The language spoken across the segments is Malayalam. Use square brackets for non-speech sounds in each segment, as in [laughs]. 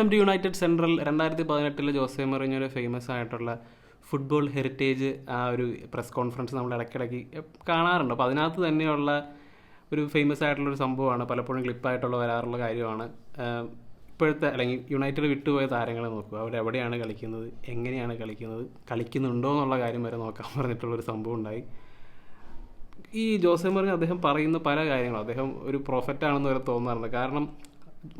വെൽക്കം ടു യുണൈറ്റഡ് സെൻട്രൽ രണ്ടായിരത്തി പതിനെട്ടിൽ ജോസെ മറിഞ്ഞൊരു ഫേമസ് ആയിട്ടുള്ള ഫുട്ബോൾ ഹെറിറ്റേജ് ആ ഒരു പ്രസ് കോൺഫറൻസ് നമ്മൾ ഇടയ്ക്കിടയ്ക്ക് കാണാറുണ്ട്. അപ്പോൾ അതിനകത്ത് തന്നെയുള്ള ഒരു ഫേമസ് ആയിട്ടുള്ള ഒരു സംഭവമാണ്. പലപ്പോഴും ക്ലിപ്പായിട്ടുള്ള വരാറുള്ള കാര്യമാണ്. ഇപ്പോഴത്തെ അല്ലെങ്കിൽ യുണൈറ്റഡ് വിട്ടുപോയ താരങ്ങളെ നോക്കുക. അവർ എവിടെയാണ് കളിക്കുന്നത്? എങ്ങനെയാണ് കളിക്കുന്നത്? കളിക്കുന്നുണ്ടോ എന്നുള്ള കാര്യം വരെ നോക്കാൻ പറഞ്ഞിട്ടുള്ളൊരു സംഭവം ഉണ്ടായി. ഈ ജോസഫ് മറിഞ്ഞ് അദ്ദേഹം പറയുന്ന പല കാര്യങ്ങളും. അദ്ദേഹം ഒരു പ്രോഫറ്റാണെന്ന് വരെ തോന്നാറുണ്ട്. കാരണം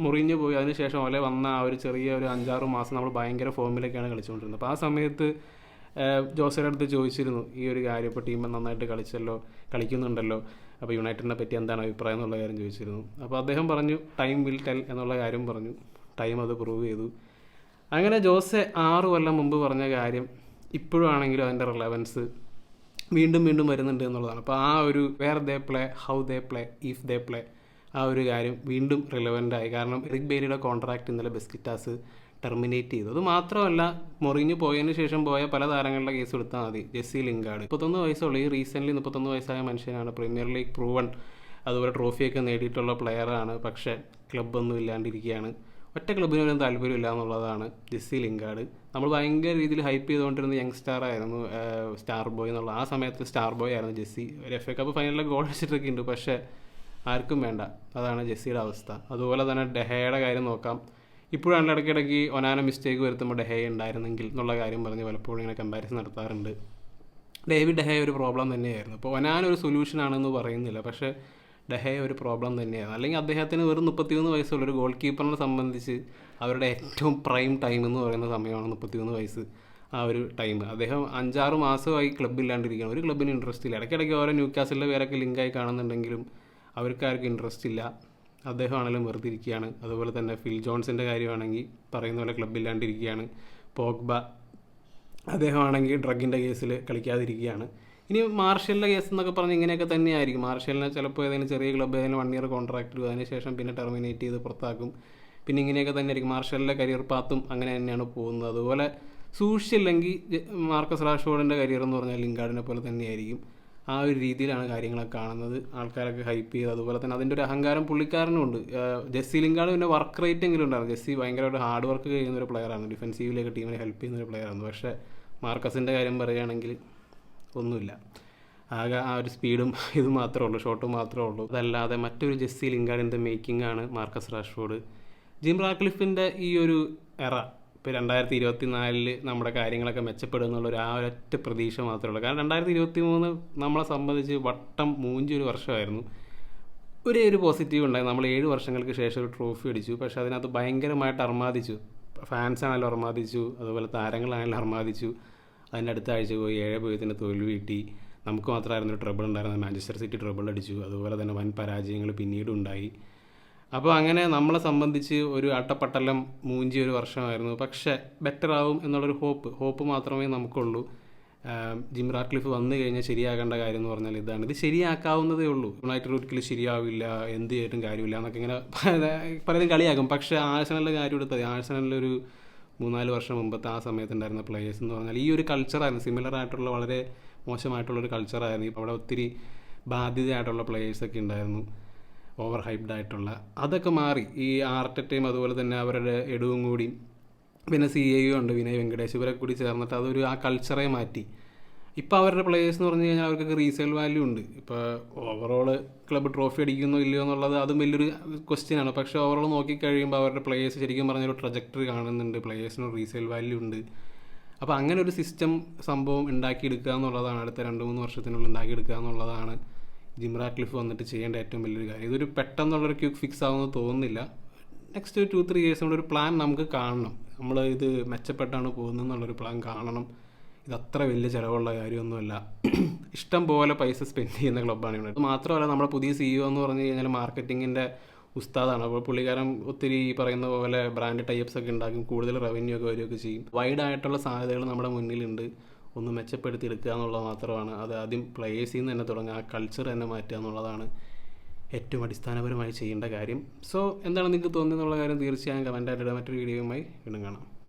മുറിഞ്ഞു പോയി. അതിനുശേഷം ഓലെ വന്ന ആ ഒരു ചെറിയ ഒരു അഞ്ചാറ് മാസം നമ്മൾ ഭയങ്കര ഫോമിലൊക്കെയാണ് കളിച്ചുകൊണ്ടിരുന്നത് അപ്പോൾ ആ സമയത്ത് ജോസയുടെ അടുത്ത് ചോദിച്ചിരുന്നു ഈ ഒരു കാര്യം ഇപ്പോൾ ടീം നന്നായിട്ട് കളിച്ചല്ലോ കളിക്കുന്നുണ്ടല്ലോ അപ്പോൾ യുണൈറ്റഡിനെ പറ്റി എന്താണ് അഭിപ്രായം എന്നുള്ള കാര്യം ചോദിച്ചിരുന്നു. അപ്പോൾ അദ്ദേഹം പറഞ്ഞു ടൈം വിൽ ടെൽ എന്നുള്ള കാര്യം പറഞ്ഞു. ടൈം അത് പ്രൂവ് ചെയ്തു. അങ്ങനെ ജോസെ ആറ് കൊല്ലം മുമ്പ് പറഞ്ഞ കാര്യം ഇപ്പോഴാണെങ്കിലും അതിന്റെ റിലവൻസ് വീണ്ടും വീണ്ടും വരുന്നുണ്ട് എന്നുള്ളതാണ്. അപ്പോൾ ആ ഒരു where they play how they play if they play ആ ഒരു കാര്യം വീണ്ടും റിലവന്റ് ആയി. കാരണം എറിക് ബേരിയുടെ കോൺട്രാക്ട് ഇന്നലെ ബെസ്കിറ്റാസ് ടെർമിനേറ്റ് ചെയ്തു. അത് മാത്രമല്ല മുറിഞ്ഞു പോയതിന് ശേഷം പോയ പല താരങ്ങളുടെ കേസ് എടുത്താൽ മതി. Jesse Lingard. മുപ്പത്തൊന്ന് വയസ്സുള്ള. ഈ റീസെന്റ്ലി മുപ്പത്തൊന്ന് വയസ്സായ മനുഷ്യനാണ്. പ്രീമിയർ ലീഗ് പ്രൂവൺ അതുപോലെ ട്രോഫിയൊക്കെ നേടിയിട്ടുള്ള പ്ലെയറാണ് പക്ഷേ ക്ലബ്ബൊന്നും ഇല്ലാണ്ടിരിക്കുകയാണ്. ഒറ്റ ക്ലബിന് താല്പര്യമില്ല എന്നുള്ളതാണ് ജെസ്സി ലിങ്കാർഡ്. നമ്മൾ ഭയങ്കര രീതിയിൽ ഹൈപ്പ് ചെയ്തുകൊണ്ടിരുന്ന യങ് സ്റ്റാർ ആയിരുന്നു സ്റ്റാർ ബോയ് എന്നുള്ള ആ സമയത്ത് സ്റ്റാർ ബോയ് ആയിരുന്നു ജെസ്സി. ഒരു എഫ് എ കപ്പ് ഫൈനലിൽ ഗോൾ അടിച്ചിട്ടൊക്കെ ഉണ്ട്. പക്ഷേ ആർക്കും വേണ്ട. അതാണ് ജെസ്സിയുടെ അവസ്ഥ. അതുപോലെ തന്നെ ഡെഹയുടെ കാര്യം നോക്കാം. ഇപ്പോഴാണ് ഇടയ്ക്കിടയ്ക്ക് ഒനാന മിസ്റ്റേക്ക് വരുത്തുമ്പോൾ ഡെഹേ ഉണ്ടായിരുന്നെങ്കിൽ എന്നുള്ള കാര്യം പറഞ്ഞ് പലപ്പോഴും ഇങ്ങനെ കമ്പാരിസൺ നടത്താറുണ്ട്. ഡേവിഡ് ഡെഹേ ഒരു പ്രോബ്ലം തന്നെയായിരുന്നു. അപ്പോൾ ഒനാൻ ഒരു സൊല്യൂഷൻ ആണെന്ന് പറയുന്നില്ല. പക്ഷേ ഡെഹേ ഒരു പ്രോബ്ലം തന്നെയാണ് അല്ലെങ്കിൽ അദ്ദേഹത്തിന് വെറും മുപ്പത്തിമൂന്ന് വയസ്സുള്ള ഒരു ഗോൾ കീപ്പറിനെ സംബന്ധിച്ച് അവരുടെ ഏറ്റവും പ്രൈം ടൈം എന്ന് പറയുന്ന സമയമാണ് മുപ്പത്തിമൂന്ന് വയസ്സ് ആ ഒരു ടൈം അദ്ദേഹം അഞ്ചാറ് മാസമായി ക്ലബ്ബില്ലാണ്ടിരിക്കുകയാണ് ഒരു ക്ലബ്ബിന് ഇൻട്രസ്റ്റ് ഇല്ല. ഇടയ്ക്കിടയ്ക്ക് ഓരോ ന്യൂ കാസിലെ പേരൊക്കെ ലിങ്കായി കാണുന്നുണ്ടെങ്കിലും അവർക്കാർക്കും ഇൻട്രസ്റ്റ് ഇല്ല. അദ്ദേഹമാണെങ്കിലും വെറുതെ ഇരിക്കുകയാണ്. അതുപോലെ തന്നെ ഫിൽ ജോൺസിന്റെ കാര്യമാണെങ്കിൽ പറയുന്ന പോലെ ക്ലബ്ബില്ലാണ്ടിരിക്കുകയാണ് പോഗ്ബ അദ്ദേഹമാണെങ്കിൽ ഡ്രഗിന്റെ കേസിൽ കളിക്കാതിരിക്കുകയാണ്. ഇനി മാർഷലിന്റെ കേസ് എന്നൊക്കെ പറഞ്ഞ് ഇങ്ങനെയൊക്കെ തന്നെയായിരിക്കും. മാർഷലിനെ ചിലപ്പോൾ ഏതെങ്കിലും ചെറിയ ക്ലബ്ബ് ഏതെങ്കിലും വൺ ഇയർ കോൺട്രാക്ട് ഇടും. അതിനുശേഷം പിന്നെ ടെർമിനേറ്റ് ചെയ്ത് പുറത്താക്കും. പിന്നെ ഇങ്ങനെയൊക്കെ തന്നെയായിരിക്കും. മാർഷലിന്റെ കരിയർ പാത്തും അങ്ങനെ തന്നെയാണ് പോകുന്നത്. അതുപോലെ സൂക്ഷിച്ചില്ലെങ്കിൽ മാർക്കസ് റാഷ്ഫോർഡിന്റെ കരിയർ എന്ന് പറഞ്ഞാൽ ലിങ്കാർഡിനെ പോലെ തന്നെയായിരിക്കും. ആ ഒരു രീതിയിലാണ് കാര്യങ്ങളൊക്കെ കാണുന്നത്. ആൾക്കാരൊക്കെ ഹൈപ്പ് ചെയ്ത്. അതുപോലെ തന്നെ അതിന്റെ ഒരു അഹങ്കാരം പുള്ളിക്കാരനും ഉണ്ട്. ജെസ്സി ലിങ്കാണ് പിന്നെ വർക്ക് റേറ്റ് എങ്കിലും ഉണ്ടായിരുന്നു. ജെസ്സി ഭയങ്കരമായിട്ട് ഹാർഡ് വർക്ക് ചെയ്യുന്ന ഒരു പ്ലെയറാണ് ഡിഫൻസീവിലേക്ക് ടീമിനെ ഹെൽപ്പ് ചെയ്യുന്ന ഒരു പ്ലെയറാണ് പക്ഷേ മാർക്കസിന്റെ കാര്യം പറയുകയാണെങ്കിൽ ഒന്നുമില്ല. ആകെ ആ ഒരു സ്പീഡും [laughs] ഇത് മാത്രമേ ഉള്ളൂ. ഷോട്ടും മാത്രമേ ഉള്ളൂ. അതല്ലാതെ മറ്റൊരു ജെസ്സി ലിങ്കാർഡിന്റെ മേക്കിംഗ് ആണ് മാർക്കസ് റാഷ്ഫോർഡ്. ജിം റാക്ലിഫിന്റെ ഈ ഒരു എറ ഇപ്പോൾ രണ്ടായിരത്തി ഇരുപത്തി നാലിൽ നമ്മുടെ കാര്യങ്ങളൊക്കെ മെച്ചപ്പെടും എന്നുള്ളൊരു ആ ഒരൊറ്റ പ്രതീക്ഷ മാത്രമേ ഉള്ളൂ. കാരണം രണ്ടായിരത്തി ഇരുപത്തി മൂന്ന് നമ്മളെ സംബന്ധിച്ച് വട്ടം മൂഞ്ചി ഒരു വർഷമായിരുന്നു. ഒരേ ഒരു പോസിറ്റീവ് ഉണ്ടായി. നമ്മൾ ഏഴ് വർഷങ്ങൾക്ക് ശേഷം ഒരു ട്രോഫി അടിച്ചു. പക്ഷേ അതിനകത്ത് ഭയങ്കരമായിട്ട് അർമാദിച്ചു. ഫാൻസ് ആണെങ്കിലും അർമാദിച്ചു. അതുപോലെ താരങ്ങളാണെങ്കിലും അർമാദിച്ചു. അതിന്റെ അടുത്ത ആഴ്ച പോയി ഏഴ് പോയതിന് തോൽവി കിട്ടി. നമുക്ക് മാത്രമായിരുന്നു ട്രബിൾ ഉണ്ടായിരുന്നത്. മാഞ്ചസ്റ്റർ സിറ്റി ട്രബിൾ അടിച്ചു. അതുപോലെ തന്നെ വൻ പരാജയങ്ങൾ പിന്നീട് ഉണ്ടായി. അപ്പോൾ അങ്ങനെ നമ്മളെ സംബന്ധിച്ച് ഒരു അട്ടപ്പട്ടലം മൂഞ്ചി ഒരു വർഷമായിരുന്നു. പക്ഷേ ബെറ്റർ ആവും എന്നുള്ളൊരു ഹോപ്പ് ഹോപ്പ് മാത്രമേ നമുക്കുള്ളൂ. ജിം റാക്ലിഫ് വന്നു കഴിഞ്ഞാൽ ശരിയാകേണ്ട കാര്യം എന്ന് പറഞ്ഞാൽ ഇതാണ്. ഇത് ശരിയാക്കാവുന്നതേ ഉള്ളൂ. യുണൈറ്റഡ് ഒരിക്കലും ശരിയാവില്ല എന്ത് ചെയ്തിട്ടും കാര്യമില്ല എന്നൊക്കെ ഇങ്ങനെ [laughs] പലരും കളിയാക്കും. പക്ഷേ ആഴ്സണലിന്റെ കാര്യം എടുത്തത് ആഴ്സണലിലൊരു മൂന്നാൽ വർഷം മുമ്പത്തെ ആ സമയത്തുണ്ടായിരുന്ന പ്ലേയേഴ്സ് എന്ന് പറഞ്ഞാൽ ഈ ഒരു കൾച്ചറായിരുന്നു സിമിലർ ആയിട്ടുള്ള വളരെ മോശമായിട്ടുള്ളൊരു കൾച്ചറായിരുന്നു അവിടെ ഒത്തിരി ബാധ്യതയായിട്ടുള്ള പ്ലേയേഴ്സൊക്കെ ഉണ്ടായിരുന്നു. ഓവർ ഹൈപ്ഡ് ആയിട്ടുള്ള അതൊക്കെ മാറി. ഈ ആർട്ടറ്റയും അതുപോലെ തന്നെ അവരുടെ എടുവും കൂടി പിന്നെ സി എ യു ഉണ്ട് വിനയ് വെങ്കടേഷ്. ഇവരൊക്കെ കൂടി ചേർന്നിട്ട് അതൊരു ആ കൾച്ചറെ മാറ്റി. ഇപ്പോൾ അവരുടെ പ്ലേയേഴ്സ് എന്ന് പറഞ്ഞു കഴിഞ്ഞാൽ അവർക്കൊക്കെ റീസെയിൽ വാല്യൂ ഉണ്ട്. ഇപ്പോൾ ഓവറോൾ ക്ലബ്ബ് ട്രോഫി അടിക്കുന്നോ ഇല്ലയോ എന്നുള്ളത് അതും വലിയൊരു ക്വസ്റ്റ്യൻ ആണ്. പക്ഷേ ഓവറോൾ നോക്കിക്കഴിയുമ്പോൾ അവരുടെ പ്ലേയേഴ്സ് ശരിക്കും പറഞ്ഞൊരു ട്രജക്ടറി കാണുന്നുണ്ട്. പ്ലേയേഴ്സിന് റീസെയിൽ വാല്യൂ ഉണ്ട്. അപ്പോൾ അങ്ങനെ ഒരു സിസ്റ്റം സംഭവം ഉണ്ടാക്കിയെടുക്കുക എന്നുള്ളതാണ് അടുത്ത രണ്ട് മൂന്ന് വർഷത്തിനുള്ളിൽ ഉണ്ടാക്കിയെടുക്കുക എന്നുള്ളതാണ് ജിം റാക്ലിഫ് വന്നിട്ട് ചെയ്യേണ്ട ഏറ്റവും വലിയൊരു കാര്യം. ഇതൊരു പെട്ടെന്നുള്ളൊരു ക്യൂക്ക് ഫിക്സ് ആവുമെന്ന് തോന്നുന്നില്ല. നെക്സ്റ്റ് ടു ത്രീ ഇയേഴ്സ് കൊണ്ട് ഒരു പ്ലാൻ നമുക്ക് കാണണം. നമ്മൾ ഇത് മെച്ചപ്പെട്ടാണ് പോകുന്നത് എന്നുള്ളൊരു പ്ലാൻ കാണണം. ഇത് അത്ര വലിയ ചിലവുള്ള കാര്യമൊന്നുമല്ല. ഇഷ്ടം പോലെ പൈസ സ്പെൻഡ് ചെയ്യുന്ന ക്ലബ്ബാണ് ഇവിടെ. അത് മാത്രമല്ല നമ്മുടെ പുതിയ സിഇഒ എന്ന് പറഞ്ഞു കഴിഞ്ഞാൽ മാർക്കറ്റിങ്ങിന്റെ ഉസ്താദാണ്. അപ്പോൾ പുള്ളിക്കാരൻ ഒത്തിരി പറയുന്ന പോലെ ബ്രാൻഡ് ടൈപ്സ് ഒക്കെ ഉണ്ടാക്കും. കൂടുതൽ റവന്യൂ ഒക്കെ വരികയൊക്കെ ചെയ്യും. വൈഡ് ആയിട്ടുള്ള സാധ്യതകൾ നമ്മുടെ മുന്നിലുണ്ട്. ഒന്ന് മെച്ചപ്പെടുത്തി എടുക്കുക എന്നുള്ളത് മാത്രമാണ്. അത് ആദ്യം പ്ലേയേഴ്സിൽ നിന്ന് തന്നെ തുടങ്ങുക ആ കൾച്ചർ തന്നെ മാറ്റുക എന്നുള്ളതാണ് ഏറ്റവും അടിസ്ഥാനപരമായി ചെയ്യേണ്ട കാര്യം. സോ എന്താണ് നിങ്ങൾക്ക് തോന്നുന്നത് എന്നുള്ള കാര്യം തീർച്ചയായും കമന്റായിട്ട് മറ്റൊരു വീഡിയോയുമായി വീണ്ടും കാണാം.